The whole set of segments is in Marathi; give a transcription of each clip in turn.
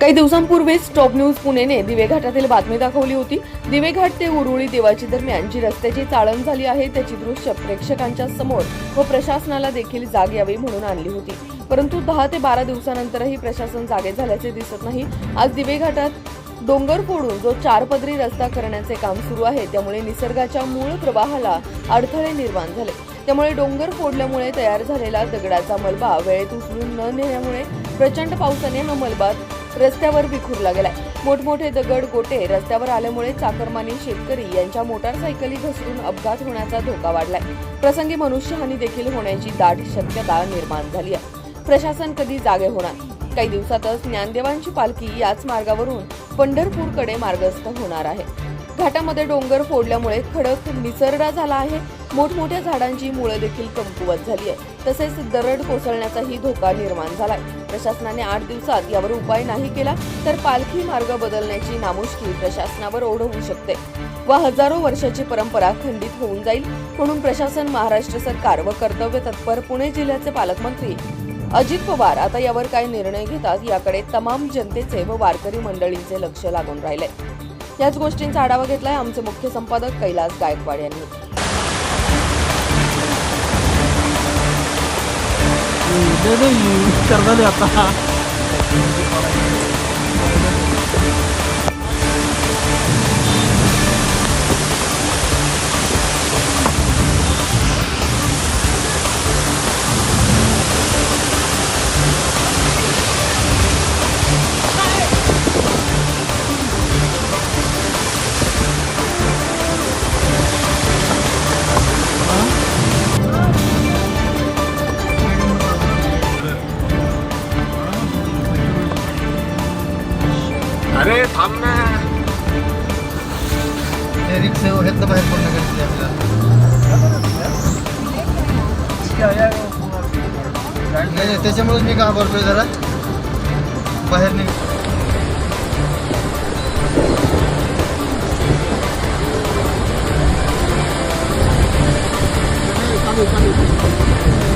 काही दिवसांपूर्वीच टॉप न्यूज पुणेने दिवे घाटातील बातमी दाखवली होती. दिवेघाट ते उरुळी देवाची दरम्यान जी रस्त्याची चाळण झाली आहे त्याची दृश्य प्रेक्षकांच्या समोर व प्रशासनाला देखील जाग यावी म्हणून आणली होती. परंतु दहा ते बारा दिवसानंतरही प्रशासन जागे झाल्याचे दिसत नाही. आज दिवे घाटात डोंगर फोडून जो चार पदरी रस्ता करण्याचे काम सुरू आहे त्यामुळे निसर्गाच्या मूळ प्रवाहाला अडथळे निर्माण झाले. त्यामुळे डोंगर फोडल्यामुळे तयार झालेला दगडाचा मलबा वेळेत उचलून न नेल्यामुळे प्रचंड पावसाने हा मलबा रस्त्यावर विखुरला गेलाय. मोठमोठे दगड गोटे रस्त्यावर आल्यामुळे चाकरमानी शेतकरी यांच्या मोटारसायकली घसरून अपघात होण्याचा धोका वाढलाय. प्रसंगी मनुष्यहानी देखील होण्याची दाट शक्यता निर्माण झाली आहे. प्रशासन कधी जागे होणार? काही दिवसातच ज्ञानदेवांची पालखी याच मार्गावरून पंढरपूरकडे मार्गस्थ होणार आहे. घाटामध्ये डोंगर फोडल्यामुळे खडक निसरडा झाला आहे. मोठमोठ्या झाडांची मुळं देखील कमकुवत झाली आहे तसेच दरड कोसळण्याचाही धोका निर्माण झालाय. प्रशासनाने आठ दिवसात यावर उपाय नाही केला तर पालखी मार्ग बदलण्याची नामुष्की प्रशासनावर ओढवू शकते. व हजारो वर्षाची परंपरा खंडित होऊन जाईल म्हणून प्रशासन महाराष्ट्र सरकार व कर्तव्य तत्पर पुणे जिल्ह्याचे पालकमंत्री अजित पवार आता यावर काय निर्णय घेतात याकडे तमाम जनतेचे व वारकरी मंडळींचे लक्ष लागून राहिले याच गोष्टींचा आढावा घेतलाय आमचे मुख्य संपादक कैलास गायकवाड यांनी. आता. अरे ते रिक्षा ह्यातलं बाहेर पडणं गरजेचं आपल्याला. त्याच्यामुळेच मी घाबरतोय जरा. बाहेर निघ. you.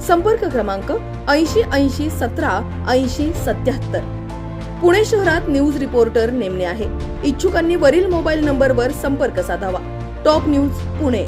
संपर्क क्रमांक ऐंशी ऐंशी सतरा ऐंशी सत्याहत्तर. पुणे शहरात न्यूज रिपोर्टर नेमणे आहे. इच्छुकांनी वरील मोबाईल नंबरवर संपर्क साधावा. Top news Pune.